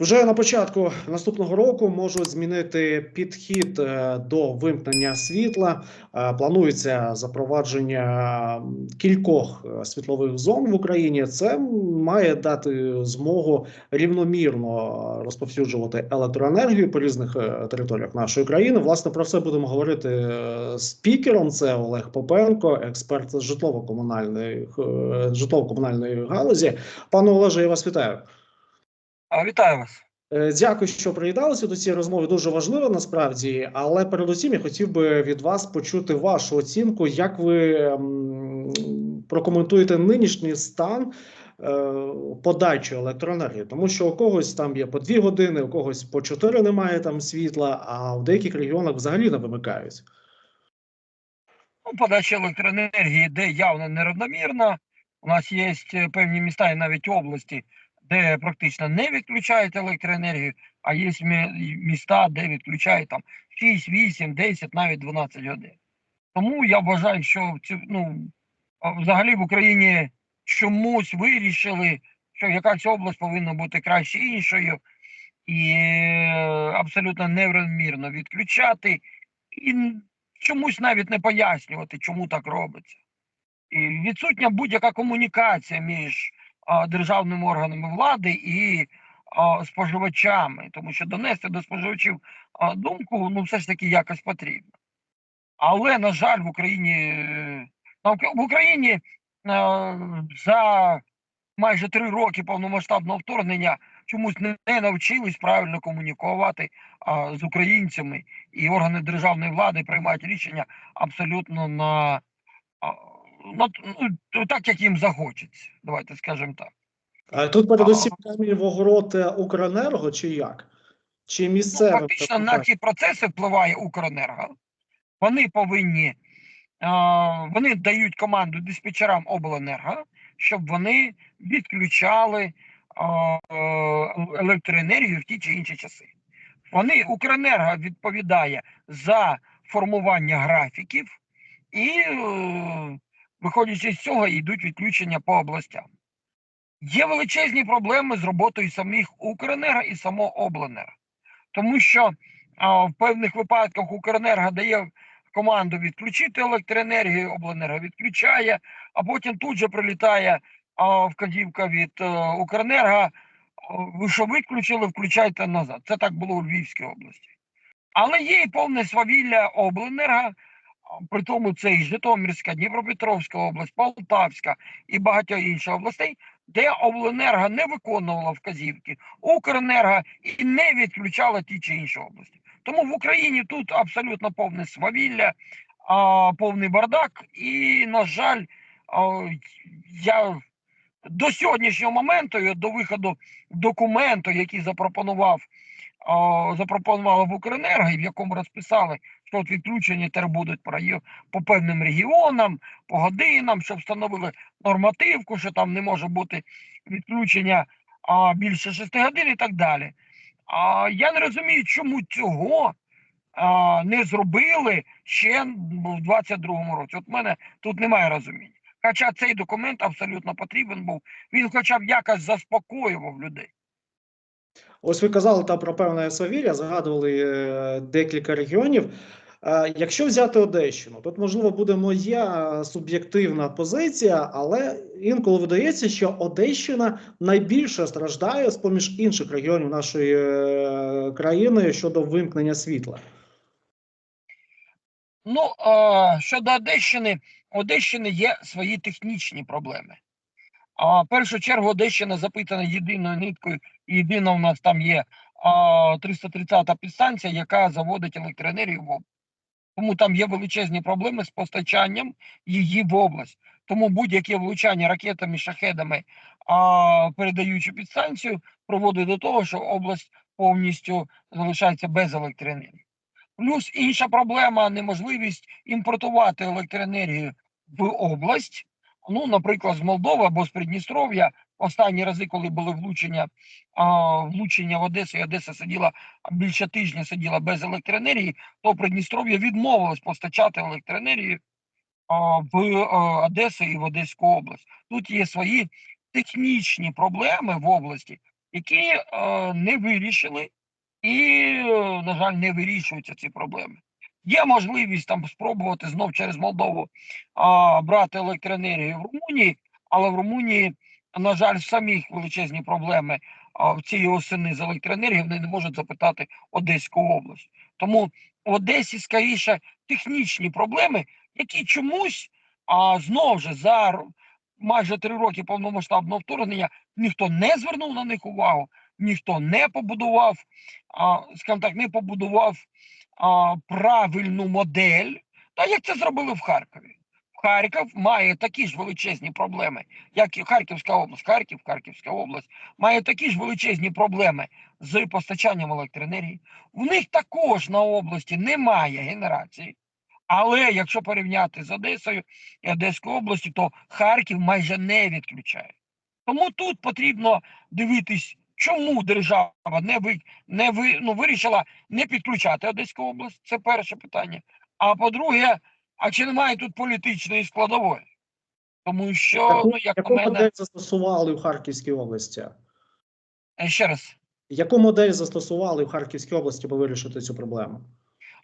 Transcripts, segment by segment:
Вже на початку наступного року можуть змінити підхід е, до вимкнення світла. Е, Планується запровадження кількох е, світлових зон в Україні. Це має дати змогу рівномірно розповсюджувати електроенергію по різних територіях нашої країни. Власне про це будемо говорити з спікером. Це Олег Попенко, експерт з житлово-комунальної житлово-комунальної галузі. Пане Олеже, я вас вітаю. Вітаю вас. Е, Дякую, що приєдналися до цієї розмови. Дуже важливо насправді. Але передусім я хотів би від вас почути вашу оцінку, як ви прокоментуєте нинішній стан е, подачі електроенергії, тому що у когось там є по дві години, у когось по чотири немає там світла, а в деяких регіонах взагалі не вимикають. Ну, подача електроенергії, де явно нерівномірна. У нас є е, певні міста і навіть області, де практично не відключають електроенергію, а є міста, де відключають там 6, 8, 10, навіть 12 годин. Тому я вважаю, що ну, взагалі в Україні чомусь вирішили, що якась область повинна бути краще іншою, і е, абсолютно нерівномірно відключати. І чомусь навіть не пояснювати, чому так робиться. І відсутня будь-яка комунікація між державними органами влади і споживачами, тому що донести до споживачів думку ну все ж таки якось потрібно. Але, на жаль, в Україні е, в Україні за майже три роки повномасштабного вторгнення чомусь не навчились правильно комунікувати з українцями, і органи державної влади приймають рішення абсолютно на, на ну, так, як їм захочеться. Давайте скажемо так. А тут передусім камінь в огород е, Укренерго чи як? Чи Ну, фактично на ці процеси впливає Укренерго. Вони повинні, вони дають команду диспетчерам обленерго, щоб вони відключали е, електроенергію в ті чи інші часи. Вони Укренерго відповідає за формування графіків, і, е, виходячи з цього, йдуть відключення по областям. Є величезні проблеми з роботою самих Укренерго і самого обленерго, тому що а, в певних випадках Укренерго дає команду відключити електроенергію, обленерго відключає, а потім тут же прилітає а, вказівка від е, Укренерго. «О, Ви що виключили, включайте назад. Це так було у Львівській області. Але є і повне свавілля обленерго, а, при тому це і Житомирська, Дніпропетровська область, Полтавська і багатьох інших областей, де обленерго не виконувала вказівки, Укренерго і не відключала ті чи інші області. Тому в Україні тут абсолютно повне свавілля, повний бардак, і, на жаль, я до сьогоднішнього моменту, до виходу документу, який запропонував запропонувала в Укренерго, і в якому розписали, от відключення тепер будуть по, певним регіонам, по годинам, що встановили нормативку, що там не може бути відключення а, більше 6 годин і так далі. А, я не розумію, чому цього а, не зробили ще в 22-му році. От в мене тут немає розуміння. Хоча цей документ абсолютно потрібен був, він хоча б якось заспокоював людей. Ось ви казали там про певне свавілля, згадували е, декілька регіонів. Якщо взяти Одещину, тут можливо буде моя суб'єктивна позиція, але інколи видається, що Одещина найбільше страждає з поміж інших регіонів нашої е, країни щодо вимкнення світла. Ну, а, щодо Одещини, Одещини є свої технічні проблеми. А в першу чергу Одещина запитана єдиною ниткою, єдина у нас там є а, 330-та підстанція, яка заводить електроенергію в. Тому там є величезні проблеми з постачанням її в область. Тому будь-яке влучання ракетами, шахедами, а, передаючи підстанцію, приводить до того, що область повністю залишається без електроенергії. Плюс інша проблема неможливість імпортувати електроенергію в область. Ну, наприклад, з Молдови або з Придністров'я. Останні рази, коли були влучення, влучення в Одесу, і Одеса сиділа більше тижня сиділа без електроенергії, то Придністров'я відмовилось постачати електроенергію в Одесу і в Одеську область. Тут є свої технічні проблеми в області, які не вирішили і, е, на жаль, не вирішуються ці проблеми. Є можливість там спробувати знов через Молдову а, брати електроенергію в Румунії, але в Румунії, на жаль, самих величезні проблеми в цій осени з електроенергією, вони не можуть запитати Одеську область. Тому в Одесі скоріше технічні проблеми, які чомусь а, знову ж за майже три роки повномасштабного вторгнення ніхто не звернув на них увагу, ніхто не побудував, а, скажімо так, не побудував а, правильну модель, та як це зробили в Харкові. Харків має такі ж величезні проблеми, як і Харківська область. Харків, Харківська область має такі ж величезні проблеми з постачанням електроенергії. В них також на області немає генерації. Але якщо порівняти з Одесою і Одеською областю, то Харків майже не відключає. Тому тут потрібно дивитись, чому держава не ви не ви ну вирішила не підключати Одеську область. Це перше питання. А по-друге, а чи немає тут політичної складової? Тому що, Яку, ну як на яку мене, модель застосували в Харківській області? е, ще раз. Яку модель застосували в Харківській області, аби вирішити цю проблему?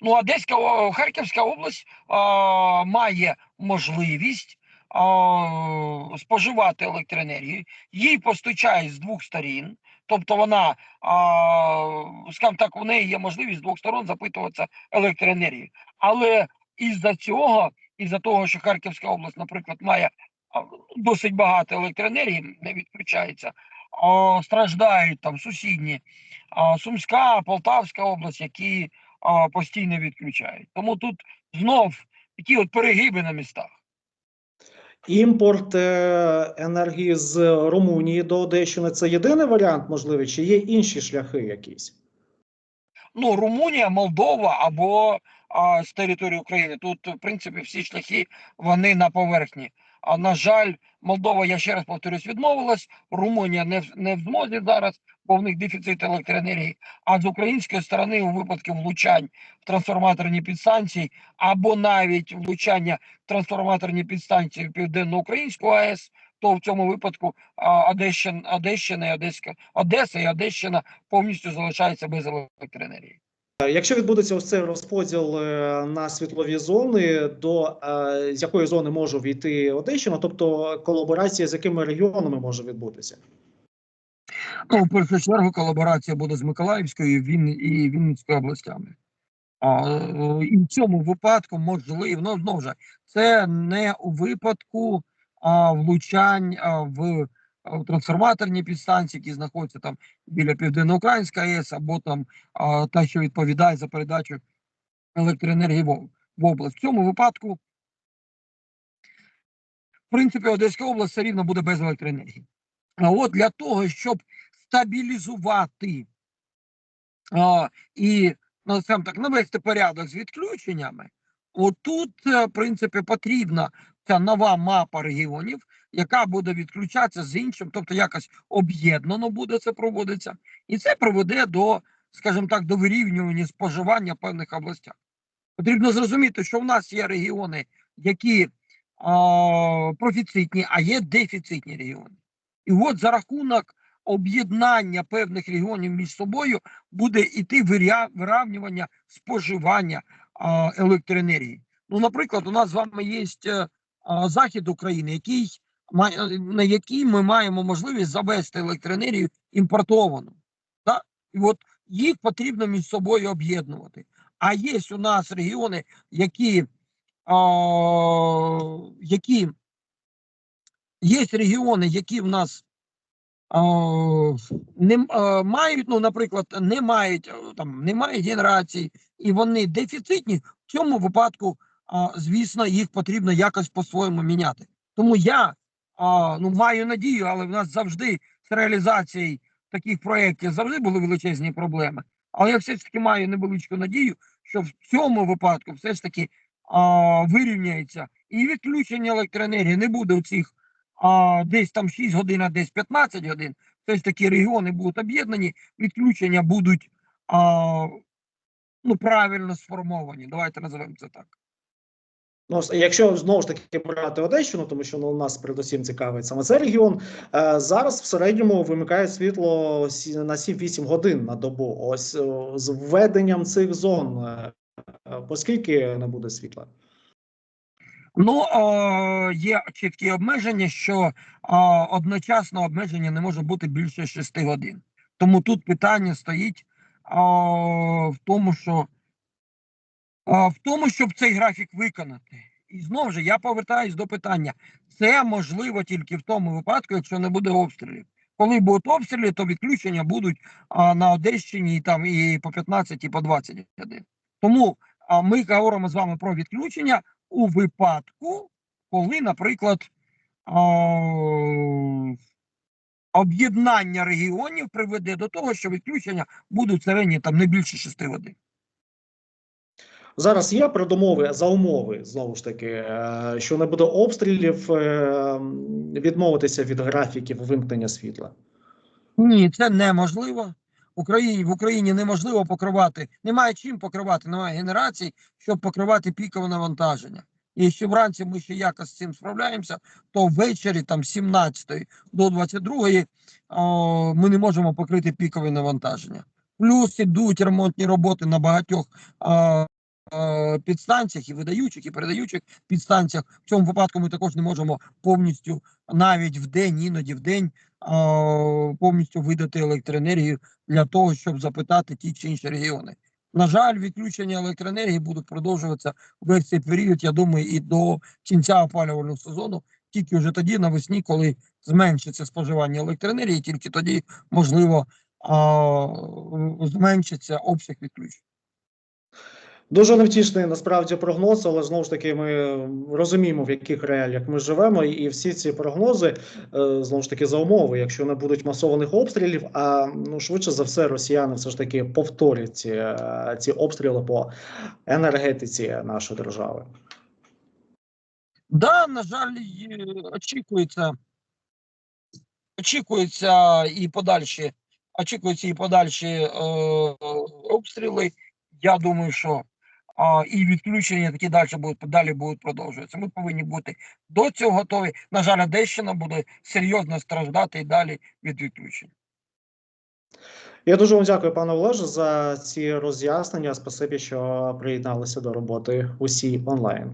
Ну, Одеська Харківська область а, має можливість а, споживати електроенергію. Їй постачають з двох сторін. Тобто вона, а, скажімо так, у неї є можливість з двох сторон запитуватися електроенергією. Але із-за цього, із-за того, що Харківська область, наприклад, має досить багато електроенергії, не відключається, страждають там сусідні Сумська, Полтавська область, які постійно відключають. Тому тут знов такі от перегиби на містах. Імпорт е, енергії з Румунії до Одещини це єдиний варіант можливий, чи є інші шляхи якісь? Ну, Румунія, Молдова або з території України. Тут, в принципі, всі шляхи вони на поверхні. А на жаль, Молдова, я ще раз повторюсь, відмовилась. Румунія не в не в змозі зараз, бо в них дефіцит електроенергії. А з української сторони, у випадку влучань в трансформаторні підстанції, або навіть влучання в трансформаторні підстанції в південно-українську АЕС, то в цьому випадку Одещина, Одещина і Одеська Одеса і Одещина повністю залишаються без електроенергії. Е, Якщо відбудеться ось цей розподіл е, на світлові зони, до е, з якої зони може війти Одещина, тобто колаборація з якими регіонами може відбутися? Ну, в першу чергу, колаборація буде з Миколаївською Він... і Вінницькою областями. А, і в цьому випадку можливо, ну, знову ж, це не у випадку а, влучань а, в трансформаторні підстанції, які знаходяться там біля Південноукраїнської АЕС, або там а, та, що відповідає за передачу електроенергії в, в область. В цьому випадку, в принципі, Одеська область все рівно буде без електроенергії. А от для того, щоб стабілізувати а, і ну, скажімо так, навести порядок з відключеннями, отут, е, в принципі, потрібна ця нова мапа регіонів, яка буде відключатися з іншим, тобто якось об'єднано буде це проводитися, і це приведе до, скажімо так, до вирівнювання споживання в певних областях. Потрібно зрозуміти, що в нас є регіони, які а, профіцитні, а є дефіцитні регіони. І от за рахунок об'єднання певних регіонів між собою буде йти вирівнювання споживання електроенергії. Ну, наприклад, у нас з вами є е, захід України, який на який ми маємо можливість завести електроенергію імпортовану. Так? І от їх потрібно між собою об'єднувати. А є у нас регіони, які, а, які є регіони, які в нас а, не а, мають, ну, наприклад, не мають е, там, немає генерації, і вони дефіцитні. В цьому випадку, а, звісно, їх потрібно якось по-своєму міняти. Тому я а, ну, маю надію, але в нас завжди з реалізацією таких проєктів завжди були величезні проблеми. Але я все ж таки маю невеличку надію, що в цьому випадку все ж таки а, вирівняється і відключення електроенергії не буде у цих а, десь там 6 годин, а десь 15 годин. Все ж таки регіони будуть об'єднані, відключення будуть а, ну, правильно сформовані. Давайте називаємо це так. Ну, якщо знову ж таки брати Одещину, тому що ну, нас передусім цікавить саме цей регіон. Е, зараз в середньому вимикають світло на 7-8 годин на добу. Ось з введенням цих зон, е, е, оскільки не буде світла. Ну, е, є чіткі обмеження, що е, одночасно обмеження не може бути більше 6 годин. Тому тут питання стоїть е, в тому, що в тому, щоб цей графік виконати. І знову ж я повертаюсь до питання: це можливо тільки в тому випадку, якщо не буде обстрілів. Коли будуть обстріли, то відключення будуть а, на Одещині там і по 15, і по 20 годин. Тому а, ми говоримо з вами про відключення у випадку, коли, наприклад, об'єднання регіонів приведе до того, що відключення будуть в середньо там не більше 6 годин. Зараз є передумови за умови знову ж таки, е, що не буде обстрілів, е, відмовитися від графіків вимкнення світла. Ні, це неможливо. Україні в Україні неможливо покривати, немає чим покривати, немає генерацій, щоб покривати пікове навантаження. І якщо вранці ми ще якось з цим справляємося, то ввечері там з 17 до 22 о, ми не можемо покрити пікове навантаження. Плюс ідуть ремонтні роботи на багатьох а, підстанціях і видаючих, і передаючих підстанціях. В цьому випадку ми також не можемо повністю навіть в день, іноді в день повністю видати електроенергію для того, щоб запитати ті чи інші регіони. На жаль, відключення електроенергії будуть продовжуватися весь цей період, я думаю, і до кінця опалювального сезону, тільки вже тоді навесні, коли зменшиться споживання електроенергії, тільки тоді можливо зменшиться обсяг відключень. Дуже невтішний насправді прогноз, але знову ж таки ми розуміємо, в яких реаліях ми живемо, і всі ці прогнози е, знову ж таки за умови, якщо не будуть масованих обстрілів, а ну швидше за все, росіяни все ж таки повторять ці, е, ці обстріли по енергетиці нашої держави. Да, на жаль, очікується, очікується і подальші, очікуються і подальші е, обстріли. Я думаю, що і відключення такі далі будуть далі будуть продовжуватися. Ми повинні бути до цього готові. На жаль, Одещина буде серйозно страждати і далі від відключень. Я дуже вам дякую, пане Олеже, за ці роз'яснення. Спасибі, що приєдналися до роботи усі онлайн.